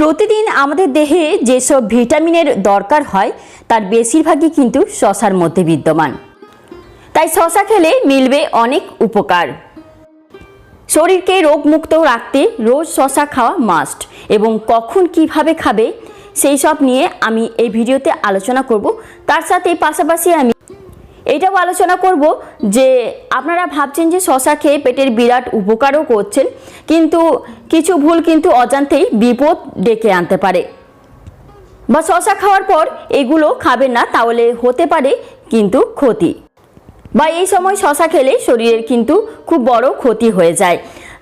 প্রতিদিন আমাদের দেহে যেসব ভিটামিনের দরকার হয়, তার বেশিরভাগই কিন্তু শশার মধ্যে বিদ্যমান। তাই শশা খেলে মিলবে অনেক উপকার। শরীরকে রোগমুক্ত রাখতে রোজ শশা খাওয়া মাস্ট এবং কখন কীভাবে খাবে, সেই সব নিয়ে আমি এই ভিডিওতে আলোচনা করব। তার সাথে পাশাপাশি আমি এটাও আলোচনা করব যে আপনারা ভাবছেন যে শশা খেয়ে পেটের বিরাট উপকারও করছেন, কিন্তু কিছু ভুল কিন্তু অজান্তেই বিপদ ডেকে আনতে পারে। বা শশা খাওয়ার পর এগুলো খাবেন না, তাহলে হতে পারে কিন্তু ক্ষতি। বা এই সময় শশা খেলে শরীরের কিন্তু খুব বড় ক্ষতি হয়ে যায়।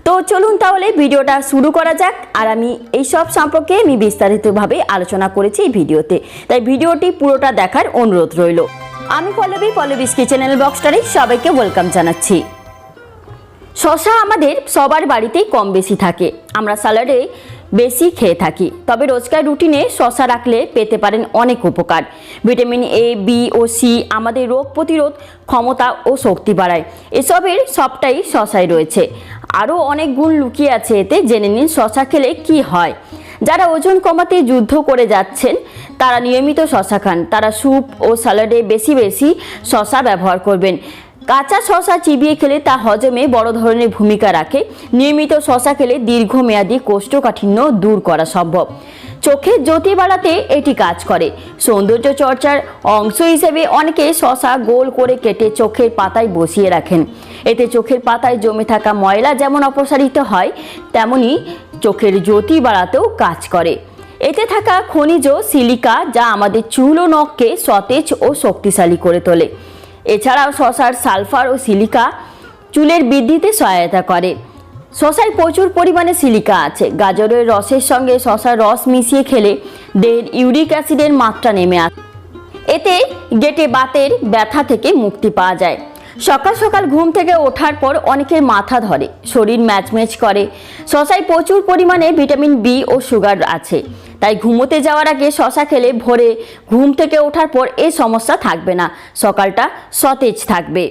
তো চলুন তাহলে ভিডিওটা শুরু করা যাক, আর আমি এই সব সম্পর্কে আমি বিস্তারিতভাবে আলোচনা করেছি এই ভিডিওতে। তাই ভিডিওটি পুরোটা দেখার অনুরোধ রইল। আমি পল্লবী পল্লবীস কিচেনেল বক্সটারে সবাইকে ওয়েলকাম জানাচ্ছি। শশা আমাদের সবার বাড়িতেই কম বেশি থাকে। আমরা স্যালাডে বেশি খেয়ে থাকি। তবে রোজকার রুটিনে শশা রাখলে পেতে পারেন অনেক উপকার। ভিটামিন এ বি ও সি আমাদের রোগ প্রতিরোধ ক্ষমতা ও শক্তি বাড়ায়। এসবের সবটাই শশায় রয়েছে। আরও অনেক গুণ লুকিয়ে আছে এতে। জেনে নিন শশা খেলে কি হয়। যারা ওজন কমাতে যুদ্ধ করে যাচ্ছেন, তারা নিয়মিত শশা খান। তারা স্যুপ ও স্যালাডে বেশি বেশি শশা ব্যবহার করবেন। কাঁচা শশা চিবিয়ে খেলে তা হজমে বড় ধরনের ভূমিকা রাখে। নিয়মিত শশা খেলে দীর্ঘমেয়াদী কোষ্ঠকাঠিন্য দূর করা সম্ভব। চোখের জ্যোতি বাড়াতে এটি কাজ করে। সৌন্দর্য চর্চার অংশ হিসেবে অনেকে শশা গোল করে কেটে চোখের পাতায় বসিয়ে রাখেন। এতে চোখের পাতায় জমে থাকা ময়লা যেমন অপসারিত হয়, তেমনি চোখের জ্যোতি বাড়াতেও কাজ করে। এতে থাকা খনিজ, সিলিকা যা আমাদের চুল ও নখকে সতেজ ও শক্তিশালী করে তোলে। এছাড়াও শশার সালফার ও সিলিকা চুলের বৃদ্ধিতে সহায়তা করে। শশায় প্রচুর পরিমাণে সিলিকা আছে। গাজরের রসের সঙ্গে শশার রস মিশিয়ে খেলে দেহের ইউরিক অ্যাসিডের মাত্রা নেমে আসে। এতে গেটে বাতের ব্যথা থেকে মুক্তি পাওয়া যায়। সকাল সকাল ঘুম থেকে ওঠার পর অনেকের মাথা ধরে, শরীর ম্যাচম্যাচ করে। শশায় প্রচুর পরিমাণে ভিটামিন বি ও সুগার আছে। তাই ঘুমোতে যাওয়ার আগে শশা খেলে ভোরে ঘুম থেকে ওঠার পর এই সমস্যা থাকবে না, সকালটা সতেজ থাকবে।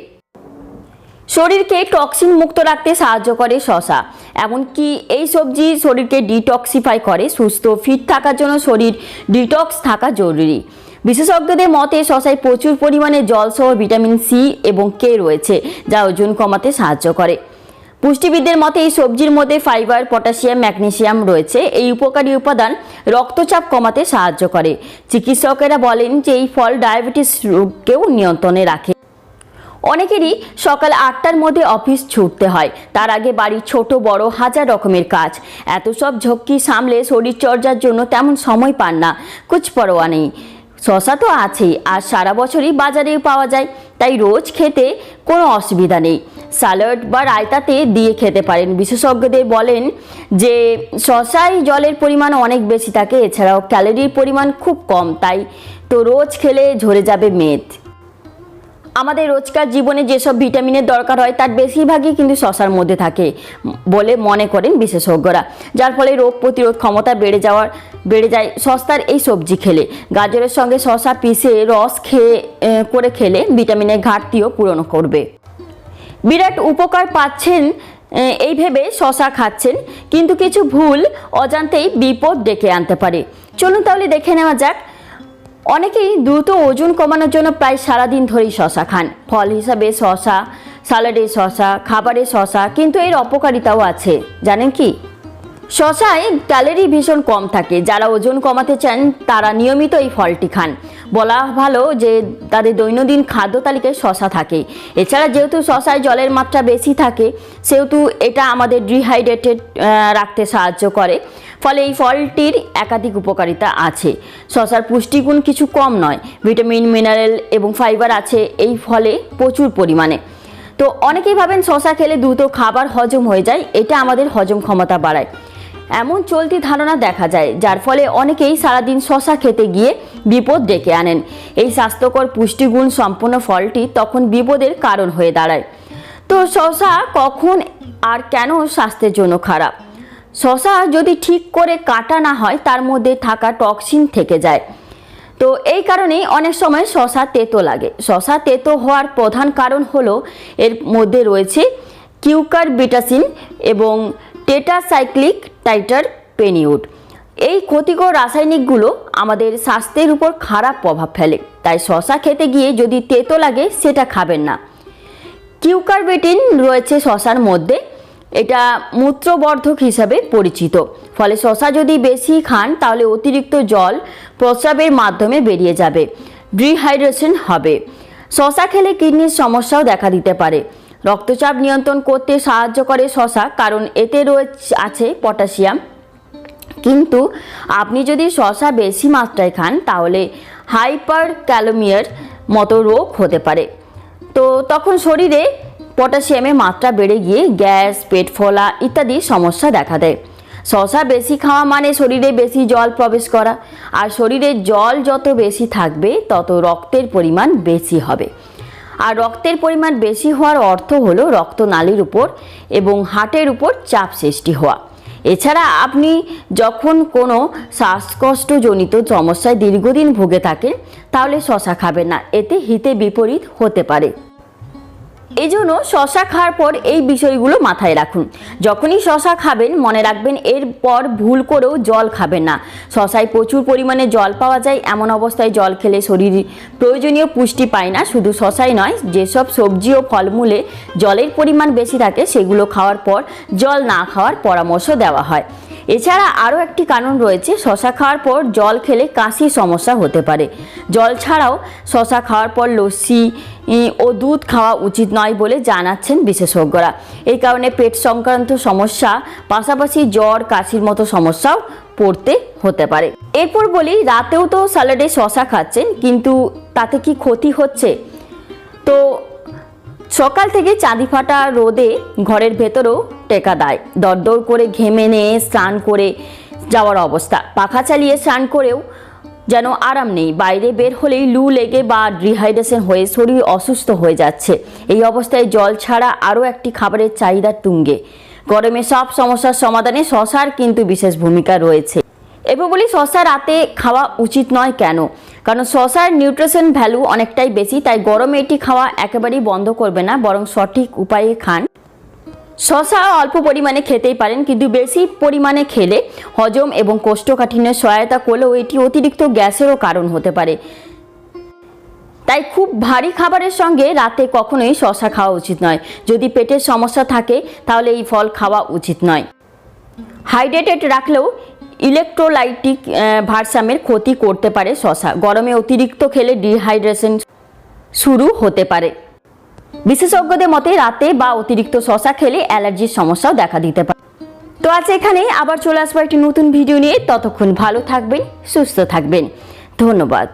শরীরকে টক্সিন মুক্ত রাখতে সাহায্য করে শশা, এমনকি এই সবজি শরীরকে ডিটক্সিফাই করে, সুস্থ ফিট থাকার জন্য শরীর ডিটক্স থাকা জরুরি। বিশেষজ্ঞদের মতে শশায় প্রচুর পরিমাণে জলসহ ভিটামিন সি এবং কে রয়েছে, যা ওজন কমাতে সাহায্য করে। পুষ্টিবিদদের মতে এই সবজির মধ্যে ফাইবার, পটাশিয়াম, ম্যাগনেশিয়াম রয়েছে। এই উপকারী উপাদান রক্তচাপ কমাতে সাহায্য করে। চিকিৎসকেরা বলেন যে এই ফল ডায়াবেটিস রোগকেও নিয়ন্ত্রণে রাখে। অনেকেরই সকাল আটটার মধ্যে অফিস ছুটতে হয়। তার আগে বাড়ির ছোট, বড় হাজার রকমের কাজ। এত সব ঝক্কি সামলে শরীরচর্চার জন্য তেমন সময় পান না। কুছ পরোয়া নেই। শশা তো আছেই আর সারা বছরই বাজারেও পাওয়া যায়, তাই রোজ খেতে কোনো অসুবিধা নেই। স্যালাড বা রায়তাতে দিয়ে খেতে পারেন। বিশেষজ্ঞদের বলেন যে, শশায় জলের পরিমাণ অনেক বেশি থাকে, এছাড়াও ক্যালোরির পরিমাণ খুব কম, তাই তো রোজ খেলে ঝরে যাবে মেদ। আমাদের রোজকার জীবনে যেসব ভিটামিনের দরকার হয়, তার বেশিরভাগই কিন্তু শশার মধ্যে থাকে বলে মনে করেন বিশেষজ্ঞরা, যার ফলে রোগ প্রতিরোধ ক্ষমতা বেড়ে যাওয়ার বেড়ে যায়। সস্তার এই সবজি খেলে। গাজরের সঙ্গে শশা পিষে রস খেয়ে করে খেলে ভিটামিনের ঘাটতিও পূরণ করবে। বিরাট উপকার পাচ্ছেন এই ভেবে শশা খাচ্ছেন। কিন্তু কিছু ভুল অজান্তেই বিপদ ডেকে আনতে পারে। চলুন তাহলে দেখে নেওয়া যাক। অনেকেই দ্রুত ওজন কমানোর জন্য প্রায় সারাদিন ধরেই শশা খান। ফল হিসাবে শশা স্যালাডে শশা খাবারে শশা কিন্তু এর অপকারিতাও আছে। জানেন কি? শশায় ক্যালোরি ভীষণ কম থাকে। যারা ওজন কমাতে চান, তারা নিয়মিত এই ফলটি খান। বলা ভালো যে, তাদের দৈনন্দিন খাদ্য তালিকায় শশা থাকে। এছাড়া যেহেতু শশায় জলের মাত্রা বেশি থাকে, সেহেতু এটা আমাদের ডিহাইড্রেটেড রাখতে সাহায্য করে। ফলে এই ফলটির একাধিক উপকারিতা আছে। শশার পুষ্টিগুণ কিছু কম নয়। ভিটামিন, মিনারেল এবং ফাইবার আছে এই ফলে প্রচুর পরিমাণে। তো অনেকেই ভাবেন শশা খেলে দ্রুত খাবার হজম হয়ে যায়, এটা আমাদের হজম ক্ষমতা বাড়ায়। এমন চলতি ধারণা দেখা যায়, যার ফলে অনেকেই সারাদিন শশা খেতে গিয়ে বিপদ ডেকে আনেন। এই স্বাস্থ্যকর পুষ্টিগুণ সম্পন্ন ফলটি তখন বিপদের কারণ হয়ে দাঁড়ায়। তো শশা কখন আর কেন স্বাস্থ্যের জন্য খারাপ? শশা যদি ঠিক করে কাটা না হয়, তার মধ্যে থাকা টক্সিন থেকে যায়। তো এই কারণেই অনেক সময় শশা তেতো লাগে। শশা তেতো হওয়ার প্রধান কারণ হলো, এর মধ্যে রয়েছে কিউকার বিটাসিন এবং টেটাসাইক্লিক টাইটার পেনিউড এই ক্ষতিকর রাসায়নিকগুলো আমাদের স্বাস্থ্যের উপর খারাপ প্রভাব ফেলে। তাই শশা খেতে গিয়ে যদি তেতো লাগে, সেটা খাবেন না। কিউকারবেটিন রয়েছে শশার মধ্যে। এটা মূত্রবর্ধক হিসাবে পরিচিত। ফলে শশা যদি বেশি খান, তাহলে অতিরিক্ত জল প্রস্রাবের মাধ্যমে বেরিয়ে যাবে। ডিহাইড্রেশন হবে। শশা খেলে কিডনির সমস্যাও দেখা দিতে পারে। রক্তচাপ নিয়ন্ত্রণ করতে সাহায্য করে শশা, কারণ এতে রয়েছে, আছে পটাশিয়াম। কিন্তু আপনি যদি শশা বেশি মাত্রায় খান, তাহলে হাইপার ক্যালোমিয়ার মতো রোগ হতে পারে। তো তখন শরীরে পটাশিয়ামের মাত্রা বেড়ে গিয়ে গ্যাস, পেট ফোলা ইত্যাদি সমস্যা দেখা দেয়। শশা বেশি খাওয়া মানে শরীরে বেশি জল প্রবেশ করা। আর শরীরে জল যত বেশি থাকবে, তত রক্তের পরিমাণ বেশি হবে। আর রক্তের পরিমাণ বেশি হওয়ার অর্থ হলো রক্তনালীর উপর এবং হার্টের উপর চাপ সৃষ্টি হওয়া। এছাড়া আপনি যখন কোনো শ্বাসকষ্টজনিত সমস্যায় দীর্ঘদিন ভুগে থাকেন, তাহলে শশা খাবেন না। এতে হিতে বিপরীত হতে পারে। এই জন্য শশা খাওয়ার পর এই বিষয়গুলো মাথায় রাখুন। যখনই শশা খাবেন, মনে রাখবেন এরপর ভুল করেও জল খাবেন না। শশায় প্রচুর পরিমাণে জল পাওয়া যায়, এমন অবস্থায় জল খেলে শরীর প্রয়োজনীয় পুষ্টি পায় না। শুধু শশাই নয়, যেসব সবজি ও ফলমূলে জলের পরিমাণ বেশি থাকে, সেগুলো খাওয়ার পর জল না খাওয়ার পরামর্শ দেওয়া হয়। এছাড়া আরও একটি কারণ রয়েছে, শশা খাওয়ার পর জল খেলে কাশির সমস্যা হতে পারে। জল ছাড়াও শশা খাওয়ার পর লস্যি ও দুধ খাওয়া উচিত নয় বলে জানাচ্ছেন বিশেষজ্ঞরা। এই কারণে পেট সংক্রান্ত সমস্যা, পাশাপাশি জ্বর, কাশির মতো সমস্যাও পড়তে হতে পারে। এরপর বলি, রাতেও তো স্যালাডে শশা খাচ্ছেন, কিন্তু তাতে কি ক্ষতি হচ্ছে? সকাল থেকে চাঁদি ফাটা রোদে ঘরের ভেতরেও টেকা দেয়। দরদর করে ঘেমে নিয়ে স্নান করে যাওয়ার অবস্থা। পাখা চালিয়ে স্নান করেও যেন আরাম নেই। বাইরে বের হলেই লু লেগে বা ডিহাইড্রেশন হয়ে শরীর অসুস্থ হয়ে যাচ্ছে। এই অবস্থায় জল ছাড়া আরও একটি খাবারের চাহিদা তুঙ্গে। গরমে সব সমস্যার সমাধানে শশার কিন্তু বিশেষ ভূমিকা রয়েছে। এবার বলি শশা রাতে খাওয়া উচিত নয় কেন? কারণ শশার নিউট্রিশন ভ্যালু অনেকটাই বেশি, তাই গরমে এটি খাওয়া একেবারেই বন্ধ করবে না, বরং সঠিক উপায়ে খান। শশা অল্প পরিমাণে খেতেই পারেন, কিন্তু বেশি পরিমাণে খেলে হজম এবং কোষ্ঠকাঠিন্যের সহায়তা করলেও এটি অতিরিক্ত গ্যাসেরও কারণ হতে পারে। তাই খুব ভারী খাবারের সঙ্গে রাতে কখনোই শশা খাওয়া উচিত নয়। যদি পেটের সমস্যা থাকে, তাহলে এই ফল খাওয়া উচিত নয়। হাইড্রেটেড রাখলেও ইলেকট্রোলাইটিক ভারসামের ক্ষতি করতে পারে শশা। গরমে অতিরিক্ত খেলে ডিহাইড্রেশন শুরু হতে পারে। বিশেষজ্ঞদের মতে রাতে বা অতিরিক্ত শশা খেলে অ্যালার্জির সমস্যাও দেখা দিতে পারে। তো আজ এখানে আবার চলে আসব একটি নতুন ভিডিও নিয়ে। ততক্ষণ ভালো থাকবেন, সুস্থ থাকবেন। ধন্যবাদ।